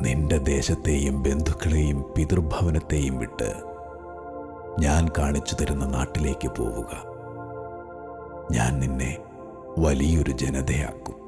നിന്റെ ദേശത്തെയും ബന്ധുക്കളെയും പിതൃഭവനത്തെയും വിട്ട് ഞാൻ കാണിച്ചു തരുന്ന നാട്ടിലേക്ക് പോവുക. ഞാൻ നിന്നെ വലിയൊരു ജനതയാക്കും.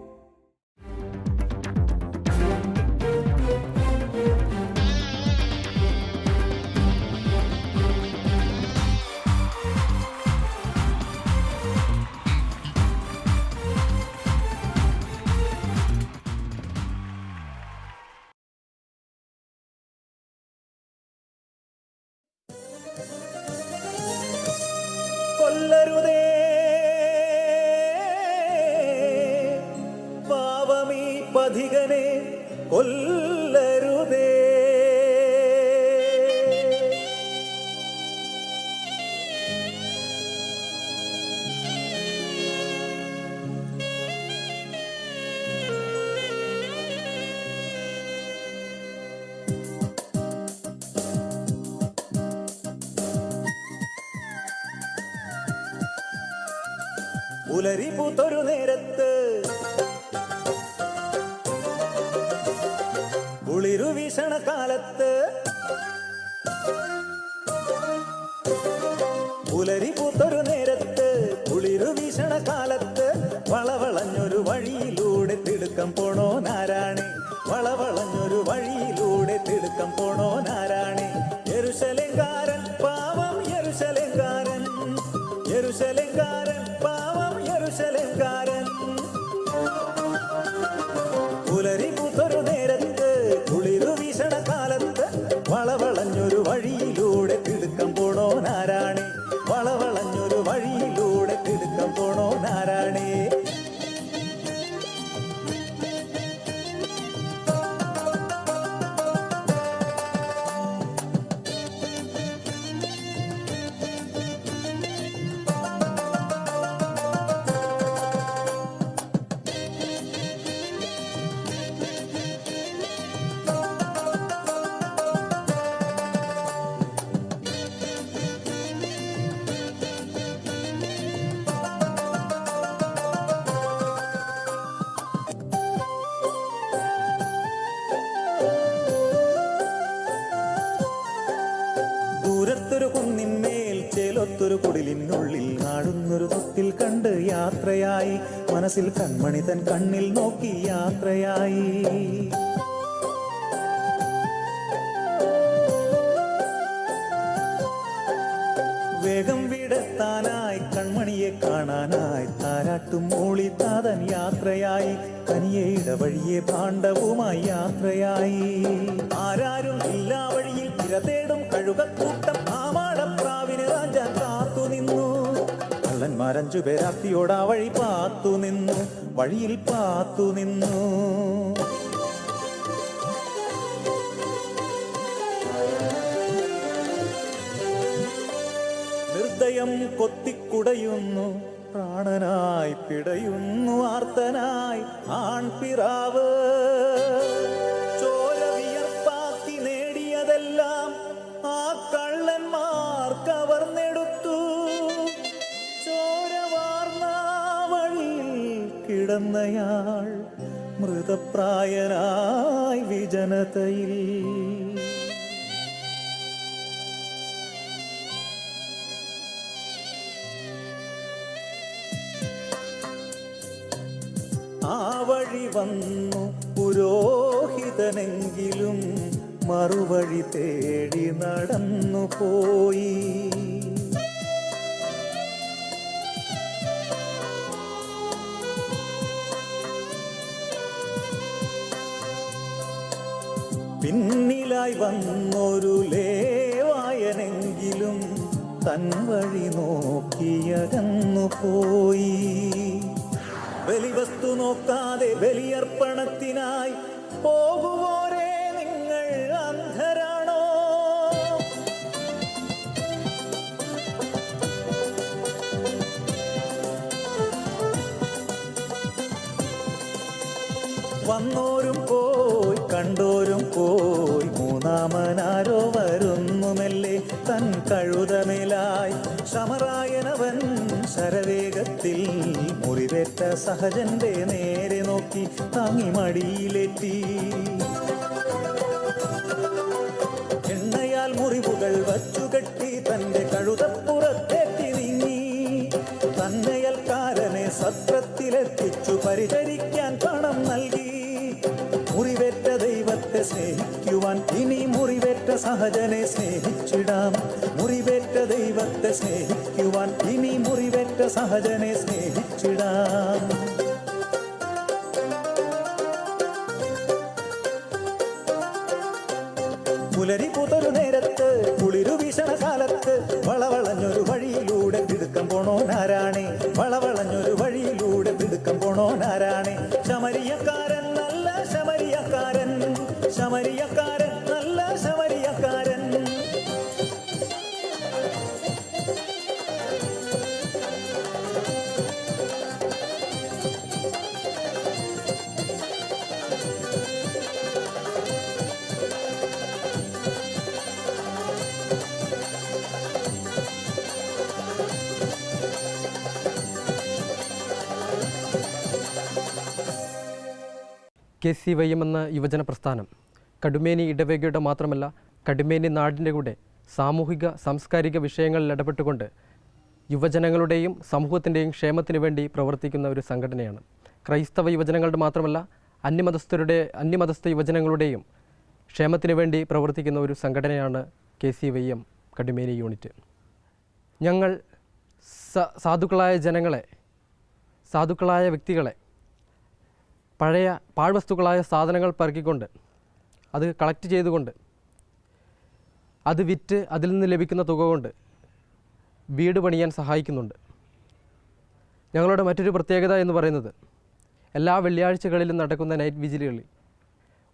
പഥികനെ കൊല്ലരുതേ പുലരി പൂത്തൊരു നേരത്ത് കാലത്ത് പുലരി പൂത്തൊരു നേരത്ത് കുളിരു ഭീഷണകാലത്ത് വളവളഞ്ഞൊരു വഴിയിലൂടെ തിടുക്കം പോണോ നാരാണി വളവളഞ്ഞൊരു വഴിയിലൂടെ തിടുക്കം പോണോ നാരാണി യെരുശലേങ്കാരൻ മനസ്സിൽ കൺമണി തൻ കണ്ണിൽ നോക്കി യാത്രയായി. വേഗം വിടത്താനായി കൺമണിയെ കാണാനായി താരാട്ടും മൂളി താതൻ യാത്രയായി. കനിയെ ഇടവഴിയെ പാണ്ഡവുമായി യാത്രയായി. ആരാരും ഇല്ലാ വഴിയിൽ ഇര തേടും കഴുകക്കൂട്ടം ആമാടപ്രാവിന് കള്ളന്മാരഞ്ചു പേരാത്തിയോടാ വഴി പാത്തു നിന്നു വഴിയിൽ പാത്തു നിന്നു. നിർദ്ദയം കൊത്തിക്കുടയുന്നു പ്രാണനായി പിടയുന്നു ആർത്തനായി ആൺപിറാവ്. ചോര വിയർപ്പാക്കി നേടിയതെല്ലാം ആ കള്ളന്മാർ കവർന്നെടുത്തു കിടന്നയാൾ മൃതപ്രായനായി വിജനതയിൽ. ആ വഴി വന്നു പുരോഹിതനെങ്കിലും മറുവഴി തേടി നടന്നു പോയി പിന്നിലായി വന്നൊരു ലേവായനെങ്കിലും തൻ വഴി നോക്കിയകന്നു പോയി. ബലിവസ്തു നോക്കാതെ ബലിയർപ്പണത്തിനായി പോകുവോരേ നിങ്ങൾ അന്ധരാണോ? വന്നോരും കണ്ടോരും പോയി. മൂന്നാമനാരോ വരുന്നു മെല്ലെ തൻ കഴുതമേലായി. സമറായനവൻ ശരവേഗത്തിൽ മുറിവേറ്റ സഹജന്റെ നേരെ നോക്കി താങ്ങി മടിയിലെത്തി എണ്ണയാൽ മുറിവുകൾ വച്ചു കെട്ടി തന്റെ കഴുതപ്പുറത്തേക്ക് നീങ്ങി. തന്നയൽക്കാരനെ സത്രത്തിലെത്തിച്ചു. പരിചരിക്കാൻ പണം നൽകി. മുറിവേറ്റ ദൈവത്തെ സ്നേഹിക്കുവാൻ ഇനി മുറിവേറ്റ സഹജനെ സ്നേഹിച്ചിടാം. മുറിവേറ്റ ദൈവത്തെ സ്നേഹിക്കുവാൻ ഇനി മുറിവേറ്റ സഹജനെ സ്നേഹിച്ചിടാം. പുലരി പുതരു നേരത്ത് കുളിരു വീശണ കാലത്ത് വളവളഞ്ഞൊരു കെ സി വൈ എം എന്ന യുവജന പ്രസ്ഥാനം. കടുമേനി ഇടവേഗയുടെ മാത്രമല്ല കടുമേനി നാടിന്റെ കൂടെ സാമൂഹിക സാംസ്കാരിക വിഷയങ്ങളിൽ ഇടപെട്ടുകൊണ്ട് യുവജനങ്ങളുടെയും സമൂഹത്തിന്റെയും ക്ഷേമത്തിന് വേണ്ടി പ്രവർത്തിക്കുന്ന ഒരു സംഘടനയാണ്. ക്രൈസ്തവ യുവജനങ്ങളുടെ മാത്രമല്ല അന്യമതസ്ഥരുടെ അന്യമതസ്ഥ യുവജനങ്ങളുടെയും ക്ഷേമത്തിന് വേണ്ടി പ്രവർത്തിക്കുന്ന ഒരു സംഘടനയാണ് K C Y M Kadumeni unit. ഞങ്ങൾ സാധുക്കളായ ജനങ്ങളെ സാധുക്കളായ വ്യക്തികളെ പഴയ പാഴ്വസ്തുക്കളായ സാധനങ്ങൾ പെറുക്കിക്കൊണ്ട് അത് കളക്ട് ചെയ്തുകൊണ്ട് അത് വിറ്റ് അതിൽ നിന്ന് ലഭിക്കുന്ന തുക കൊണ്ട് വീട് പണിയാൻ സഹായിക്കുന്നുണ്ട്. ഞങ്ങളുടെ മറ്റൊരു പ്രത്യേകത എന്ന് പറയുന്നത് എല്ലാ വെള്ളിയാഴ്ചകളിലും നടക്കുന്ന നൈറ്റ് വിജിലുകളിൽ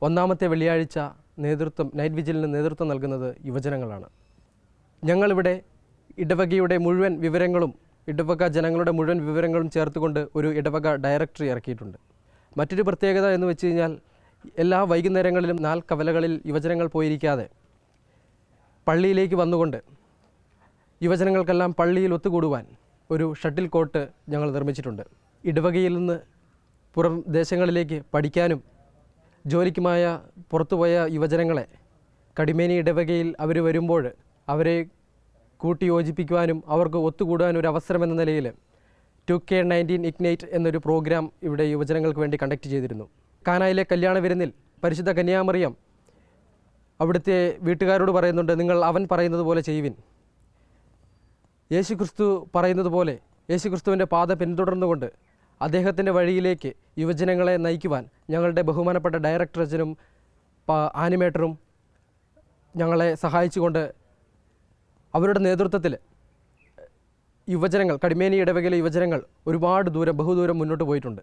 ഒന്നാമത്തെ വെള്ളിയാഴ്ച നേതൃത്വം നൈറ്റ് വിജിലിന് നേതൃത്വം നൽകുന്നത് യുവജനങ്ങളാണ്. ഞങ്ങളിവിടെ ഇടവകയുടെ മുഴുവൻ വിവരങ്ങളും ഇടവക ജനങ്ങളുടെ മുഴുവൻ വിവരങ്ങളും ചേർത്തുകൊണ്ട് ഒരു ഇടവക ഡയറക്ടറി ഇറക്കിയിട്ടുണ്ട്. മറ്റൊരു പ്രത്യേകത എന്ന് വെച്ച് കഴിഞ്ഞാൽ എല്ലാ വൈകുന്നേരങ്ങളിലും നാല് കവലകളിൽ യുവജനങ്ങൾ പോയിരിക്കാതെ പള്ളിയിലേക്ക് വന്നുകൊണ്ട് യുവജനങ്ങൾക്കെല്ലാം പള്ളിയിൽ ഒത്തുകൂടുവാൻ ഒരു ഷട്ടിൽ കോട്ട് ഞങ്ങൾ നിർമ്മിച്ചിട്ടുണ്ട്. ഇടവകയിൽ നിന്ന് പുറം ദേശങ്ങളിലേക്ക് പഠിക്കാനും ജോലിക്കുമായ പുറത്തുപോയ യുവജനങ്ങളെ കടിമേനി ഇടവകയിൽ അവർ വരുമ്പോൾ അവരെ കൂട്ടി യോജിപ്പിക്കുവാനും അവർക്ക് ഒത്തുകൂടാൻ ഒരു അവസരം എന്ന നിലയിൽ ടു കെ നയന്റീൻ ഇഗ്നൈറ്റ് എന്നൊരു പ്രോഗ്രാം ഇവിടെ യുവജനങ്ങൾക്ക് വേണ്ടി കണ്ടക്ട് ചെയ്തിരുന്നു. കാനായിലെ കല്യാണ വിരുന്നിൽ പരിശുദ്ധ കന്യാമറിയം അവിടുത്തെ വീട്ടുകാരോട് പറയുന്നുണ്ട് നിങ്ങൾ അവൻ പറയുന്നത് പോലെ ചെയ്യുവിൻ. യേശുക്രിസ്തു പറയുന്നത് പോലെ യേശുക്രിസ്തുവിന്റെ പാത പിന്തുടർന്നുകൊണ്ട് അദ്ദേഹത്തിന്റെ വഴിയിലേക്ക് യുവജനങ്ങളെ നയിക്കുവാൻ ഞങ്ങളുടെ ബഹുമാനപ്പെട്ട ഡയറക്ടർ അച്ഛനും ആനിമേറ്ററും ഞങ്ങളെ സഹായിച്ചുകൊണ്ട് അവരുടെ നേതൃത്വത്തിൽ യുവജനങ്ങൾ കടിമേനി ഇടവകയിലെ യുവജനങ്ങൾ ഒരുപാട് ദൂരം ബഹുദൂരം മുന്നോട്ട് പോയിട്ടുണ്ട്.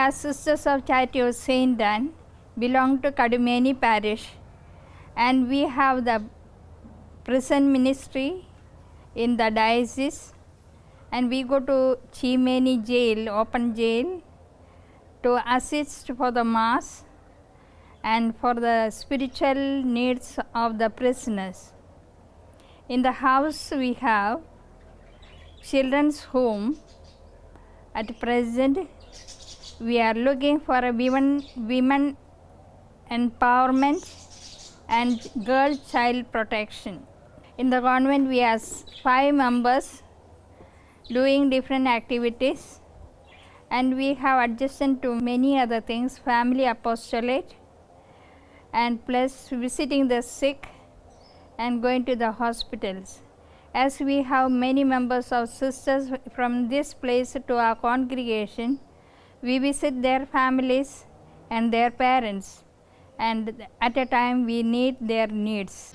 Are Sisters of Charity of Saint Anne, belong to Kadumeni Parish, and we have the prison ministry in the diocese, and we go to Chimeni jail, open jail, to assist for the mass and for the spiritual needs of the prisoners. In the house, we have children's home. At present, we are looking for a women, women empowerment and girl child protection. In the convent, we have five members doing different activities, and we have adjusted to many other things family apostolate, and plus visiting the sick and going to the hospitals. As we have many members of sisters from this place to our congregation, we visit their families and their parents, and at a time we need their needs.